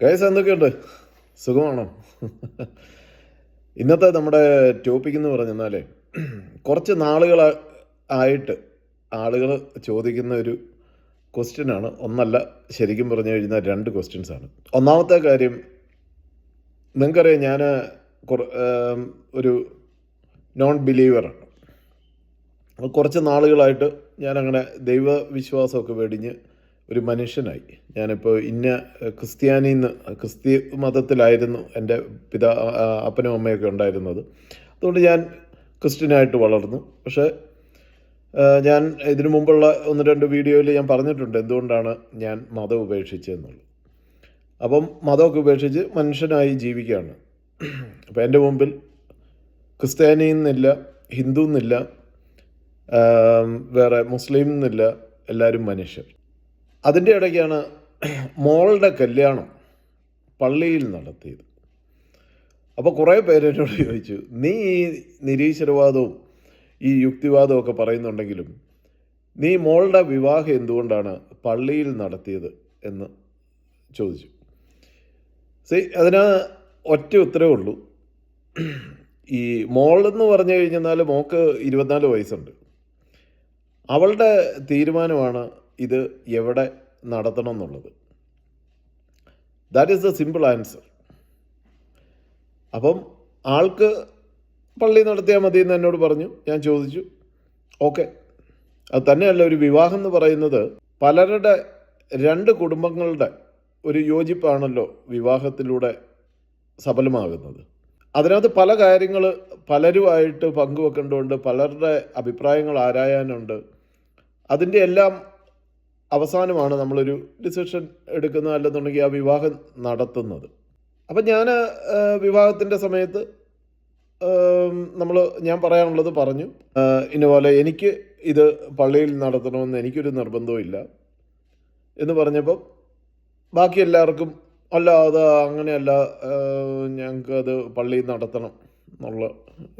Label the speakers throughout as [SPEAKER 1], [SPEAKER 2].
[SPEAKER 1] Guys എന്തൊക്കെയുണ്ട്? സുഖമാണോ? ഇന്നത്തെ നമ്മുടെ ടോപ്പിക് എന്ന് പറഞ്ഞാലേ കുറച്ച് നാളുകൾ ആയിട്ട് ആളുകൾ ചോദിക്കുന്ന ഒരു ക്വസ്റ്റ്യനാണ് ഒന്നല്ല ശരിക്കും പറഞ്ഞു കഴിഞ്ഞാൽ രണ്ട് ക്വസ്റ്റ്യൻസ് ആണ്. ഒന്നാമത്തെ കാര്യം നിങ്ങൾക്കറിയാം ഞാൻ ഒരു നോൺ ബിലീവറാണ് കുറച്ച് നാളുകളായിട്ട് ഞാനങ്ങനെ ദൈവവിശ്വാസമൊക്കെ വെടിഞ്ഞ് ഒരു മനുഷ്യനായി. ഞാനിപ്പോൾ ഇന്ന ക്രിസ്ത്യാനിന്ന് ക്രിസ്ത്യ മതത്തിലായിരുന്നു എന്റെ പിതാ അപ്പനും അമ്മയൊക്കെ ഉണ്ടായിരുന്നത്. അതുകൊണ്ട് ഞാൻ ക്രിസ്ത്യനായിട്ട് വളർന്നു. പക്ഷേ ഞാൻ ഇതിനു മുമ്പുള്ള ഒന്ന് രണ്ട് വീഡിയോയിൽ ഞാൻ പറഞ്ഞിട്ടുണ്ട് എന്തുകൊണ്ടാണ് ഞാൻ മതം ഉപേക്ഷിച്ചതെന്നുള്ളത് അപ്പം മതമൊക്കെ ഉപേക്ഷിച്ച് മനുഷ്യനായി ജീവിക്കുകയാണ്. അപ്പോൾ എന്റെ മുമ്പിൽ ക്രിസ്ത്യാനി എന്നില്ല ഹിന്ദു എന്നില്ല വേറെ മുസ്ലിം എന്നില്ല എല്ലാവരും മനുഷ്യർ. അതിന്റെ ഇടയ്ക്കാണ് മോളുടെ കല്യാണം പള്ളിയിൽ നടത്തിയത്. അപ്പോൾ കുറേ പേര് ചോദിച്ചു നീ ഈ നിരീശ്വരവാദവും ഈ യുക്തിവാദവും ഒക്കെ പറയുന്നുണ്ടെങ്കിലും നീ മോളുടെ വിവാഹം എന്തുകൊണ്ടാണ് പള്ളിയിൽ നടത്തിയത്? എന്ന് ചോദിച്ചു. സി അതിന് ഒറ്റ ഉത്തരവേ ഉള്ളൂ. ഈ മോളെന്ന് പറഞ്ഞു കഴിഞ്ഞാൽ മോക്ക് ഇരുപത്തിനാല് വയസ്സുണ്ട്. അവളുടെ തീരുമാനമാണ് ഇത് എവിടെ നടത്തണം എന്നുള്ളത് that is the simple answer അപ്പം ആൾക്ക് പള്ളി നടത്തിയാൽ മതി എന്ന് എന്നോട് പറഞ്ഞു. ഞാൻ ചോദിച്ചു. ഓക്കെ. അത് തന്നെയല്ല ഒരു വിവാഹം എന്ന് പറയുന്നത് പലരുടെ രണ്ട് കുടുംബങ്ങളുടെ ഒരു യോജിപ്പാണല്ലോ വിവാഹത്തിലൂടെ സഫലമാകുന്നത്. അതിനകത്ത് പല കാര്യങ്ങൾ പലരുമായിട്ട് പങ്കുവെക്കേണ്ടതുണ്ട് പലരുടെ അഭിപ്രായങ്ങൾ ആരായാനുണ്ട് അതിന്റെ എല്ലാം അവസാനമാണ് നമ്മളൊരു ഡിസിഷൻ എടുക്കുന്നത് അല്ലെന്നുണ്ടെങ്കിൽ ആ വിവാഹം നടത്തുന്നത്. അപ്പം ഞാൻ വിവാഹത്തിന്റെ സമയത്ത് നമ്മൾ ഞാൻ പറയാനുള്ളത് പറഞ്ഞു. ഇന്നപോലെ എനിക്ക് ഇത് പള്ളിയിൽ നടത്തണമെന്ന് എനിക്കൊരു നിർബന്ധവും ഇല്ല എന്ന് പറഞ്ഞപ്പം ബാക്കി എല്ലാവർക്കും അല്ല അത് അങ്ങനെയല്ല അത് പള്ളിയിൽ നടത്തണം എന്നുള്ള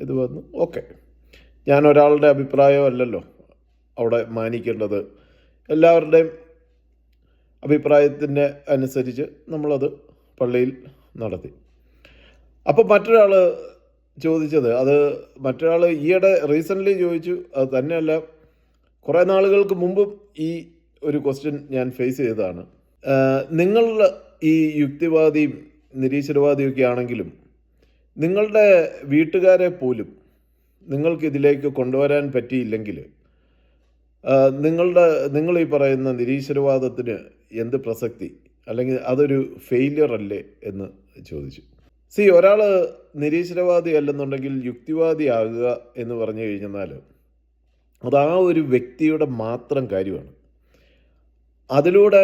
[SPEAKER 1] ഇത് വന്നു. ഓക്കെ. ഞാൻ ഒരാളുടെ അഭിപ്രായം അല്ലല്ലോ അവിടെ മാനിക്കേണ്ടത് എല്ലാവരുടെയും അഭിപ്രായത്തിന്റെ അനുസരിച്ച് നമ്മളത് പള്ളിയിൽ നടത്തി. അപ്പോൾ മറ്റൊരാൾ ചോദിച്ചത് അത് മറ്റൊരാൾ ഈയിടെ റീസെന്റ്ലി ചോദിച്ചു അത് തന്നെയല്ല കുറേ നാളുകൾക്ക് മുമ്പും ഈ ഒരു ക്വസ്റ്റ്യൻ ഞാൻ ഫേസ് ചെയ്തതാണ്. നിങ്ങൾ ഈ യുക്തിവാദിയും നിരീശ്വരവാദിയൊക്കെ ആണെങ്കിലും നിങ്ങളുടെ വീട്ടുകാരെ പോലും നിങ്ങൾക്കിതിലേക്ക് കൊണ്ടുവരാൻ പറ്റിയില്ലെങ്കിൽ നിങ്ങളുടെ നിങ്ങൾ ഈ പറയുന്ന നിരീശ്വരവാദത്തിന് എന്ത് പ്രസക്തി? അല്ലെങ്കിൽ അതൊരു ഫെയിലിയർ അല്ലേ എന്ന് ചോദിച്ചു. സി ഒരാൾ നിരീശ്വരവാദി അല്ലെന്നുണ്ടെങ്കിൽ യുക്തിവാദി ആകുക എന്ന് പറഞ്ഞു കഴിഞ്ഞാൽ അത് ആ ഒരു വ്യക്തിയുടെ മാത്രം കാര്യമാണ്. അതിലൂടെ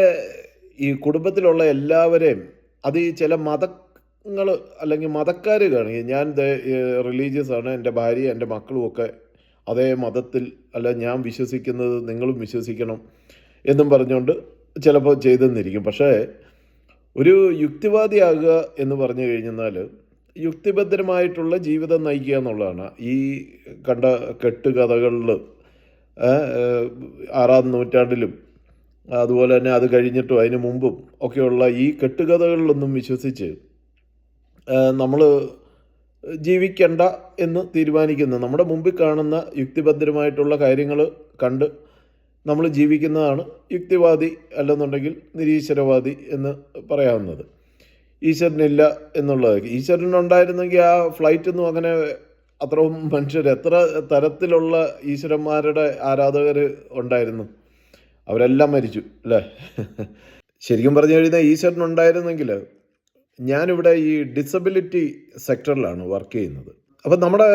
[SPEAKER 1] ഈ കുടുംബത്തിലുള്ള എല്ലാവരെയും അത് ഈ ചില മതങ്ങൾ അല്ലെങ്കിൽ മതക്കാർ കാണുക ഞാൻ റിലീജിയസ് ആണ് എന്റെ ഭാര്യ എന്റെ മക്കളും ഒക്കെ അതേ മതത്തിൽ അല്ല ഞാൻ വിശ്വസിക്കുന്നത് നിങ്ങളും വിശ്വസിക്കണം എന്നും പറഞ്ഞുകൊണ്ട് ചിലപ്പോൾ ചെയ്തെന്നിരിക്കും. പക്ഷേ ഒരു യുക്തിവാദിയാകുക എന്ന് പറഞ്ഞു കഴിഞ്ഞാൽ യുക്തിഭദ്രമായിട്ടുള്ള ജീവിതം നയിക്കുക എന്നുള്ളതാണ്. ഈ കണ്ട കെട്ടുകഥകളിൽ ആറാം നൂറ്റാണ്ടിലും അതുപോലെ തന്നെ അത് കഴിഞ്ഞിട്ടും അതിന് മുമ്പും ഒക്കെയുള്ള ഈ കെട്ടുകഥകളിലൊന്നും വിശ്വസിച്ച് നമ്മൾ ജീവിക്കണ്ട എന്ന് തീരുമാനിക്കുന്നത് നമ്മുടെ മുമ്പിൽ കാണുന്ന യുക്തിഭദ്രമായിട്ടുള്ള കാര്യങ്ങൾ കണ്ട് നമ്മൾ ജീവിക്കുന്നതാണ് യുക്തിവാദി അല്ലെന്നുണ്ടെങ്കിൽ നിരീശ്വരവാദി എന്ന് പറയാവുന്നത്. ഈശ്വരനില്ല എന്നുള്ളത് ഈശ്വരനുണ്ടായിരുന്നെങ്കിൽ ആ ഫ്ലൈറ്റൊന്നും അങ്ങനെ അത്രയും മനുഷ്യർ എത്ര തരത്തിലുള്ള ഈശ്വരന്മാരുടെ ആരാധകർ ഉണ്ടായിരുന്നു? അവരെല്ലാം മരിച്ചു അല്ലേ? ശരിക്കും പറഞ്ഞു കഴിഞ്ഞാൽ ഈശ്വരൻ ഉണ്ടായിരുന്നെങ്കിൽ ഞാനിവിടെ ഈ ഡിസബിലിറ്റി സെക്ടറിലാണ് വർക്ക് ചെയ്യുന്നത്. അപ്പം നമ്മുടെ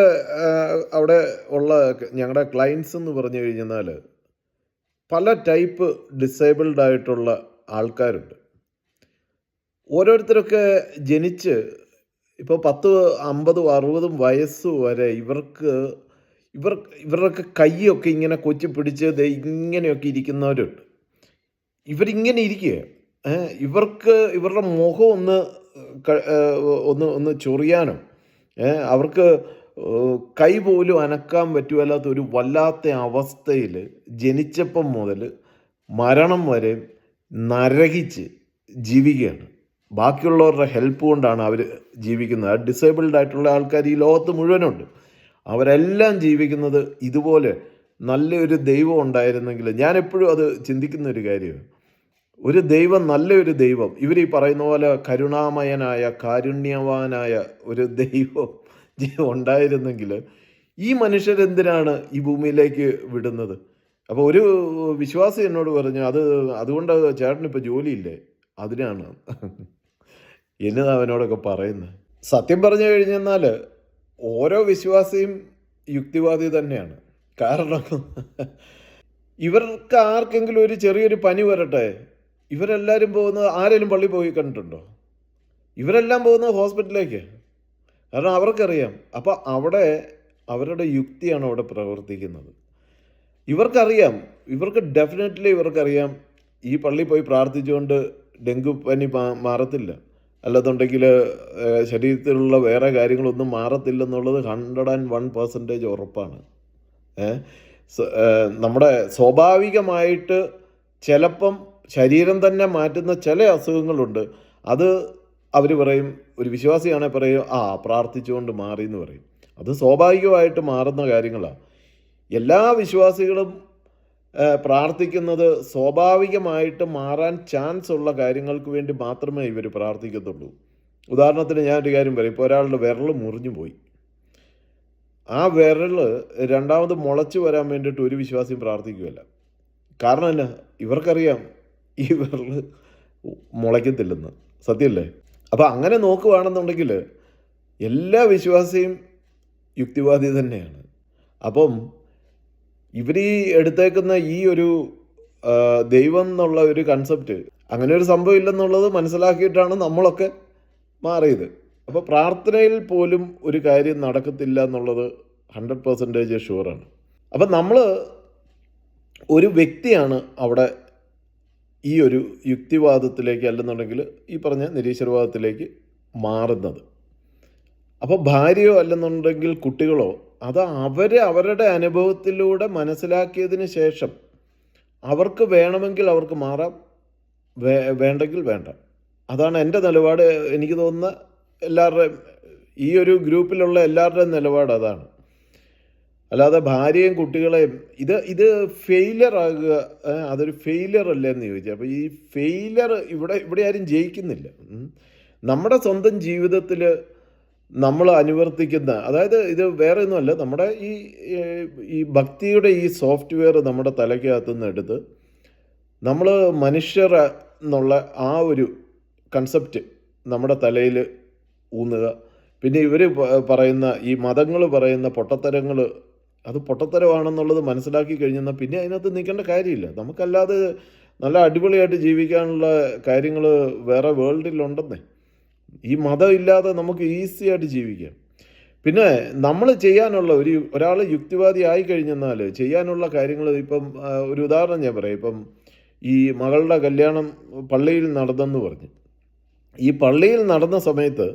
[SPEAKER 1] അവിടെ ഉള്ള ഞങ്ങളുടെ ക്ലയൻസ് എന്ന് പറഞ്ഞു കഴിഞ്ഞാൽ പല ടൈപ്പ് ഡിസേബിൾഡ് ആയിട്ടുള്ള ആൾക്കാരുണ്ട്. ഓരോരുത്തരൊക്കെ ജനിച്ച് ഇപ്പോൾ പത്ത് അമ്പതും അറുപതും വയസ്സ് വരെ ഇവർക്ക് ഇവർ ഇവരുടെയൊക്കെ കൈയൊക്കെ ഇങ്ങനെ കൊച്ചി പിടിച്ച് ഇങ്ങനെയൊക്കെ ഇരിക്കുന്നവരുണ്ട്. ഇവരിങ്ങനെ ഇരിക്കുക ഇവർക്ക് ഇവരുടെ മുഖം ഒന്ന് ഒന്ന് ഒന്ന് ചൊറിയാനും. അവർക്ക് കൈ പോലും അനക്കാൻ പറ്റുമല്ലാത്ത ഒരു വല്ലാത്ത അവസ്ഥയിൽ ജനിച്ചപ്പം മുതൽ മരണം വരെ നരകിച്ച് ജീവിക്കുകയാണ്. ബാക്കിയുള്ളവരുടെ ഹെൽപ്പ് കൊണ്ടാണ് അവർ ജീവിക്കുന്നത്. ഡിസേബിൾഡ് ആയിട്ടുള്ള ആൾക്കാർ ഈ ലോകത്ത് മുഴുവനുണ്ട്. അവരെല്ലാം ജീവിക്കുന്നത് ഇതുപോലെ നല്ലൊരു ദൈവം ഉണ്ടായിരുന്നെങ്കിൽ ഞാൻ എപ്പോഴും അത് ചിന്തിക്കുന്ന ഒരു കാര്യമാണ്. ഒരു ദൈവം നല്ലൊരു ദൈവം. ഇവർ ഈ പറയുന്ന പോലെ കരുണാമയനായ കാരുണ്യവാനായ ഒരു ദൈവം ഉണ്ടായിരുന്നെങ്കിൽ ഈ മനുഷ്യരെന്തിനാണ് ഈ ഭൂമിയിലേക്ക് വിടുന്നത്? അപ്പോൾ ഒരു വിശ്വാസി എന്നോട് പറഞ്ഞു അത് അതുകൊണ്ട് ചേട്ടനിപ്പോൾ ജോലിയില്ലേ? അതിനാണ്. എന്നതാ അവനോടൊക്കെ പറയുന്നത്. സത്യം പറഞ്ഞു കഴിഞ്ഞെന്നാൽ ഓരോ വിശ്വാസിയും യുക്തിവാദി തന്നെയാണ്. കാരണം ഇവർക്ക് ആർക്കെങ്കിലും ഒരു ചെറിയൊരു പനി വരട്ടെ? ഇവരെല്ലാവരും പോകുന്നത് ആരെങ്കിലും പള്ളി പോയി കണ്ടിട്ടുണ്ടോ? ഇവരെല്ലാം പോകുന്നത് ഹോസ്പിറ്റലിലേക്ക്. കാരണം അവർക്കറിയാം. അപ്പോൾ അവിടെ അവരുടെ യുക്തിയാണ് അവിടെ പ്രവർത്തിക്കുന്നത്. ഇവർക്കറിയാം. ഇവർക്ക് ഡെഫിനറ്റ്ലി ഇവർക്കറിയാം. ഈ പള്ളി പോയി പ്രാർത്ഥിച്ചുകൊണ്ട് ഡെങ്കു പനി മാ- മാറത്തില്ല. അല്ലാന്നുണ്ടെങ്കിൽ ശരീരത്തിലുള്ള വേറെ കാര്യങ്ങളൊന്നും മാറത്തില്ലെന്നുള്ളത് ഹൺഡ്രഡ് ആൻഡ് വൺ പെർസെന്റേജ് ഉറപ്പാണ്. നമ്മുടെ സ്വാഭാവികമായിട്ട് ചിലപ്പം ശരീരം തന്നെ മാറ്റുന്ന ചില അസുഖങ്ങളുണ്ട്. അത് അവർ പറയും ഒരു വിശ്വാസിയാണെങ്കിൽ പറയും ആ പ്രാർത്ഥിച്ചുകൊണ്ട് മാറി എന്ന് പറയും. അത് സ്വാഭാവികമായിട്ട് മാറുന്ന കാര്യങ്ങളാണ് എല്ലാ വിശ്വാസികളും പ്രാർത്ഥിക്കുന്നത് സ്വാഭാവികമായിട്ട് മാറാൻ ചാൻസ് ഉള്ള കാര്യങ്ങൾക്ക് വേണ്ടി മാത്രമേ ഇവർ പ്രാർത്ഥിക്കത്തുള്ളൂ. ഉദാഹരണത്തിന് ഞാൻ ഒരു കാര്യം പറയും ഇപ്പോൾ ഒരാളുടെ വിരൽ മുറിഞ്ഞു പോയി. ആ വിരൽ രണ്ടാമത് മുളച്ചു വരാൻ വേണ്ടിയിട്ട് ഒരു വിശ്വാസിയും പ്രാർത്ഥിക്കുകയല്ല. കാരണം എന്നാ ഇവർക്കറിയാം ഈ വിരൽ മുളയ്ക്കത്തില്ലെന്ന് സത്യമല്ലേ അപ്പോൾ അങ്ങനെ നോക്കുകയാണെന്നുണ്ടെങ്കിൽ എല്ലാ വിശ്വാസിയും യുക്തിവാദി തന്നെയാണ്. അപ്പം ഇവർ ഈ എടുത്തേക്കുന്ന ഈ ഒരു ദൈവം എന്നുള്ള ഒരു കൺസെപ്റ്റ് അങ്ങനെ ഒരു സംഭവം ഇല്ലെന്നുള്ളത് മനസ്സിലാക്കിയിട്ടാണ് നമ്മളൊക്കെ മാറിയത്. അപ്പോൾ പ്രാർത്ഥനയിൽ പോലും ഒരു കാര്യം നടക്കത്തില്ല എന്നുള്ളത് ഹൺഡ്രഡ് പെർസെന്റേജ് ഷുവറാണ് അപ്പം നമ്മൾ ഒരു വ്യക്തിയാണ് അവിടെ ഈ ഒരു യുക്തിവാദത്തിലേക്ക് അല്ലെന്നുണ്ടെങ്കിൽ ഈ പറഞ്ഞ നിരീശ്വരവാദത്തിലേക്ക് മാറുന്നത്. അപ്പോൾ ഭാര്യയോ അല്ലെന്നുണ്ടെങ്കിൽ കുട്ടികളോ അത് അവർ അവരുടെ അനുഭവത്തിലൂടെ മനസ്സിലാക്കിയതിന് ശേഷം അവർക്ക് വേണമെങ്കിൽ അവർക്ക് മാറാം വേ വേണ്ടെങ്കിൽ വേണ്ട. അതാണ് എന്റെ നിലപാട്. എനിക്ക് തോന്നുന്ന എല്ലാവരുടെയും ഈ ഒരു ഗ്രൂപ്പിലുള്ള എല്ലാവരുടെയും നിലപാട് അതാണ്. അല്ലാതെ ഭാര്യയും കുട്ടികളെയും ഇത് ഇത് ഫെയിലർ ആകുക അതൊരു ഫെയിലിയർ അല്ലേ എന്ന് ചോദിച്ചാൽ അപ്പോൾ ഈ ഫെയിലിയർ ഇവിടെ ഇവിടെ ആരും ജയിക്കുന്നില്ല. നമ്മുടെ സ്വന്തം ജീവിതത്തിൽ നമ്മൾ അനുവർത്തിക്കുന്ന അതായത് ഇത് വേറെ ഒന്നുമല്ല നമ്മുടെ ഈ ഈ ഭക്തിയുടെ ഈ സോഫ്റ്റ്വെയർ നമ്മുടെ തലയ്ക്കകത്തു നിന്ന് എടുത്ത് നമ്മൾ മനുഷ്യർ എന്നുള്ള ആ ഒരു കൺസെപ്റ്റ് നമ്മുടെ തലയിൽ ഊന്നുക. പിന്നെ ഇവർ പറയുന്ന ഈ മതങ്ങൾ പറയുന്ന പൊട്ടത്തരങ്ങൾ അത് പൊട്ടത്തരമാണെന്നുള്ളത് മനസ്സിലാക്കി കഴിഞ്ഞാൽ പിന്നെ അതിനകത്ത് നിൽക്കേണ്ട കാര്യമില്ല. നമുക്കല്ലാതെ നല്ല അടിപൊളിയായിട്ട് ജീവിക്കാനുള്ള കാര്യങ്ങൾ വേറെ വേൾഡിലുണ്ടെന്നേ. ഈ മതം ഇല്ലാതെ നമുക്ക് ഈസി ആയിട്ട് ജീവിക്കാം. പിന്നെ നമ്മൾ ചെയ്യാനുള്ള ഒരു ഒരാൾ യുക്തിവാദി ആയി കഴിഞ്ഞെന്നാൽ ചെയ്യാനുള്ള കാര്യങ്ങൾ ഇപ്പം ഒരു ഉദാഹരണം ഞാൻ പറയാം. ഇപ്പം ഈ മകളുടെ കല്യാണം പള്ളിയിൽ നടന്നെന്ന് പറഞ്ഞു. ഈ പള്ളിയിൽ നടന്ന സമയത്ത്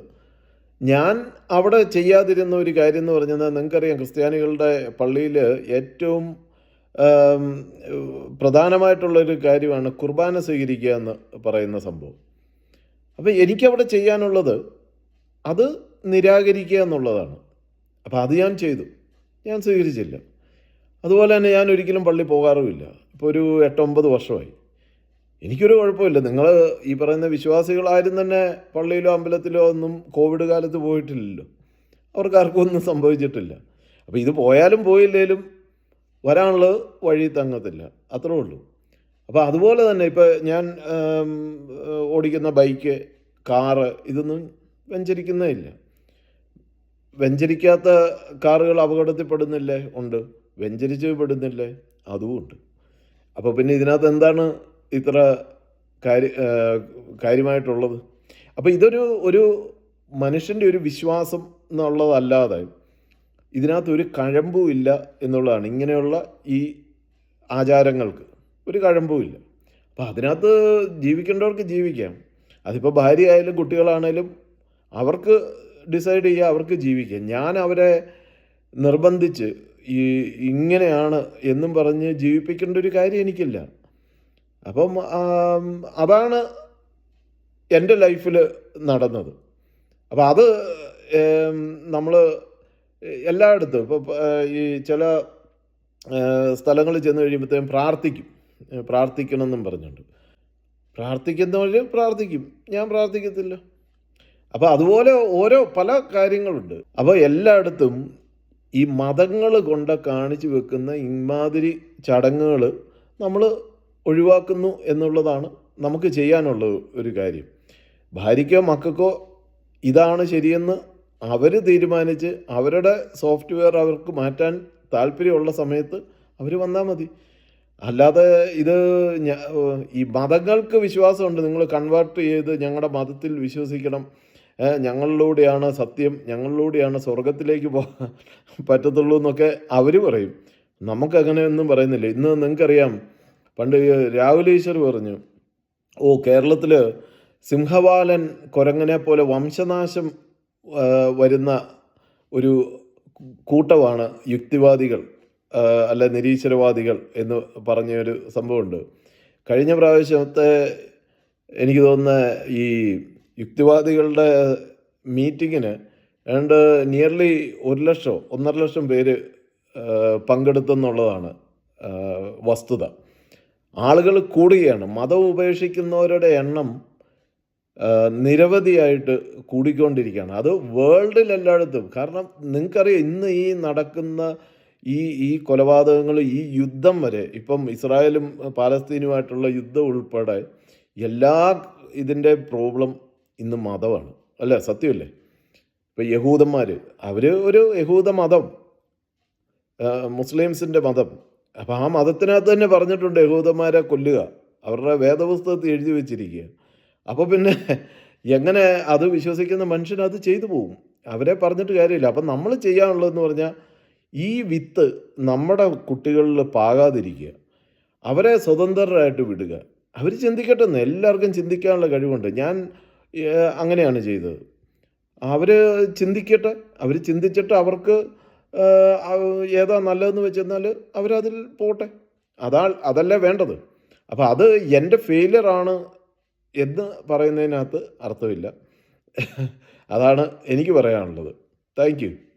[SPEAKER 1] ഞാൻ അവിടെ ചെയ്യാതിരുന്ന ഒരു കാര്യം എന്ന് പറഞ്ഞത് നിങ്ങൾക്കറിയാം ക്രിസ്ത്യാനികളുടെ പള്ളിയിൽ ഏറ്റവും പ്രധാനമായിട്ടുള്ളൊരു കാര്യമാണ് കുർബാന സ്വീകരിക്കുക എന്ന് പറയുന്ന സംഭവം. അപ്പോൾ എനിക്കവിടെ ചെയ്യാനുള്ളത് അത് നിരാകരിക്കുക എന്നുള്ളതാണ്. അപ്പോൾ അത് ഞാൻ ചെയ്തു. ഞാൻ സ്വീകരിച്ചില്ല. അതുപോലെ തന്നെ ഞാൻ ഒരിക്കലും പള്ളി പോകാറുമില്ല. ഇപ്പോൾ ഒരു എട്ടൊമ്പത് വർഷമായി. എനിക്കൊരു കുഴപ്പമില്ല. നിങ്ങൾ ഈ പറയുന്ന വിശ്വാസികളാരും തന്നെ പള്ളിയിലോ അമ്പലത്തിലോ ഒന്നും കോവിഡ് കാലത്ത് പോയിട്ടില്ലല്ലോ. അവർക്ക് ആർക്കും ഒന്നും സംഭവിച്ചിട്ടില്ല. അപ്പോൾ ഇത് പോയാലും പോയില്ലേലും വരാനുള്ളത് വഴി തങ്ങത്തില്ല. അത്രേ ഉള്ളൂ. അപ്പോൾ അതുപോലെ തന്നെ ഇപ്പോൾ ഞാൻ ഓടിക്കുന്ന ബൈക്ക് കാറ് ഇതൊന്നും വെഞ്ചരിക്കുന്നേ ഇല്ല വെഞ്ചരിക്കാത്ത കാറുകൾ അപകടത്തിൽപ്പെടുന്നില്ലേ? ഉണ്ട്. വെഞ്ചരിച്ച് പെടുന്നില്ലേ അതും ഉണ്ട്. അപ്പോൾ പിന്നെ ഇതിനകത്ത് എന്താണ് ഇത്ര കാര്യ കാര്യമായിട്ടുള്ളത്. അപ്പോൾ ഇതൊരു ഒരു മനുഷ്യന്റെ ഒരു വിശ്വാസം എന്നുള്ളതല്ലാതെ ഇതിനകത്ത് ഒരു കഴമ്പും ഇല്ല എന്നുള്ളതാണ് ഇങ്ങനെയുള്ള ഈ ആചാരങ്ങൾക്ക്. ഒരു കഴമ്പും ഇല്ല. അപ്പോൾ അതിനകത്ത് ജീവിക്കേണ്ടവർക്ക് ജീവിക്കാം. അതിപ്പോൾ ഭാര്യ ആയാലും കുട്ടികളാണേലും അവർക്ക് ഡിസൈഡ് ചെയ്യുക അവർക്ക് ജീവിക്കാം. ഞാൻ അവരെ നിർബന്ധിച്ച് ഈ ഇങ്ങനെയാണ് എന്നും പറഞ്ഞ് ജീവിപ്പിക്കേണ്ട ഒരു കാര്യം എനിക്കില്ല. അപ്പം അതാണ് എന്റെ ലൈഫിൽ നടന്നത്. അപ്പോൾ അത് നമ്മൾ എല്ലായിടത്തും ഇപ്പോൾ ഈ ചില സ്ഥലങ്ങളിൽ ചെന്ന് കഴിയുമ്പോഴത്തേക്കും പ്രാർത്ഥിക്കും. പ്രാർത്ഥിക്കണം എന്നും പറഞ്ഞുകൊണ്ട് പ്രാർത്ഥിക്കുന്നവർ പ്രാർത്ഥിക്കും. ഞാൻ പ്രാർത്ഥിക്കത്തില്ല. അപ്പോൾ അതുപോലെ ഓരോ പല കാര്യങ്ങളുണ്ട്. അപ്പോൾ എല്ലായിടത്തും ഈ മതങ്ങൾ കൊണ്ട് കാണിച്ചു വെക്കുന്ന ഇമാതിരി ചടങ്ങുകൾ നമ്മൾ ഒഴിവാക്കുന്നു എന്നുള്ളതാണ് നമുക്ക് ചെയ്യാനുള്ള ഒരു കാര്യം. ഭാര്യയ്ക്കോ മക്കൾക്കോ ഇതാണ് ശരിയെന്ന് അവർ തീരുമാനിച്ച് അവരുടെ സോഫ്റ്റ്വെയർ അവർക്ക് മാറ്റാൻ താല്പര്യമുള്ള സമയത്ത് അവർ വന്നാൽ മതി. അല്ലാതെ ഇത് ഈ മതങ്ങൾക്ക് വിശ്വാസമുണ്ട്. നിങ്ങൾ കൺവേർട്ട് ചെയ്ത് ഞങ്ങളുടെ മതത്തിൽ വിശ്വസിക്കണം. ഞങ്ങളിലൂടെയാണ് സത്യം ഞങ്ങളിലൂടെയാണ് സ്വർഗത്തിലേക്ക് പോകാൻ പറ്റത്തുള്ളൂ എന്നൊക്കെ അവർ പറയും. നമുക്കങ്ങനെയൊന്നും പറയുന്നില്ല. ഇന്ന് നിങ്ങൾക്കറിയാം പണ്ട് രാഹുൽ ഈശ്വർ പറഞ്ഞു ഓ കേരളത്തിൽ സിംഹവാലൻ കുരങ്ങനെ പോലെ വംശനാശം വരുന്ന ഒരു കൂട്ടമാണ് യുക്തിവാദികൾ അല്ല നിരീശ്വരവാദികൾ എന്ന് പറഞ്ഞൊരു സംഭവമുണ്ട്. കഴിഞ്ഞ പ്രാവശ്യത്തെ എനിക്ക് തോന്നുന്ന ഈ യുക്തിവാദികളുടെ മീറ്റിങ്ങിന് ഏതാണ്ട് നിയർലി ഒരു ലക്ഷം ഒന്നര ലക്ഷം പേര് പങ്കെടുത്തെന്നുള്ളതാണ് വസ്തുത. ആളുകൾ കൂടുകയാണ്. മതം ഉപേക്ഷിക്കുന്നവരുടെ എണ്ണം നിരവധിയായിട്ട് കൂടിക്കൊണ്ടിരിക്കുകയാണ്. അത് വേൾഡിൽ എല്ലായിടത്തും. കാരണം നിങ്ങൾക്കറിയാം ഇന്ന് ഈ നടക്കുന്ന ഈ ഈ കൊലപാതകങ്ങൾ ഈ യുദ്ധം വരെ ഇപ്പം ഇസ്രായേലും പാലസ്തീനുമായിട്ടുള്ള യുദ്ധം ഉൾപ്പെടെ എല്ലാ ഇതിന്റെ പ്രോബ്ലം ഇന്ന് മതമാണ്. അല്ലേ? സത്യമല്ലേ? ഇപ്പം യഹൂദന്മാർ അവർ ഒരു യഹൂദ മതം മുസ്ലിംസിന്റെ മതം. അപ്പോൾ ആ മതത്തിനകത്ത് തന്നെ പറഞ്ഞിട്ടുണ്ട് യഹൂദന്മാരെ കൊല്ലുക. അവരുടെ വേദപുസ്തകത്തിൽ എഴുതി വെച്ചിരിക്കുക അപ്പോൾ പിന്നെ എങ്ങനെ അത് വിശ്വസിക്കുന്ന മനുഷ്യൻ അത് ചെയ്തു പോകും? അവരെ പറഞ്ഞിട്ട് കാര്യമില്ല. അപ്പം നമ്മൾ ചെയ്യാനുള്ളതെന്ന് പറഞ്ഞാൽ ഈ വിത്ത് നമ്മുടെ കുട്ടികളിൽ പാകാതിരിക്കുക. അവരെ സ്വതന്ത്രരായിട്ട് വിടുക. അവർ ചിന്തിക്കട്ടെ എല്ലാവർക്കും ചിന്തിക്കാനുള്ള കഴിവുണ്ട്. ഞാൻ അങ്ങനെയാണ് ചെയ്തത്. അവർ ചിന്തിക്കട്ടെ. അവർ ചിന്തിച്ചിട്ട് അവർക്ക് ഏതാ നല്ലതെന്ന് വെച്ചെന്നാൽ അവരതിൽ പോട്ടെ. അതാ അതല്ലേ വേണ്ടത്. അപ്പോൾ അത് എന്റെ ഫെയിലിയറാണ് എന്ന് പറയുന്നതിനകത്ത് അർത്ഥമില്ല. അതാണ് എനിക്ക് പറയാനുള്ളത്. താങ്ക്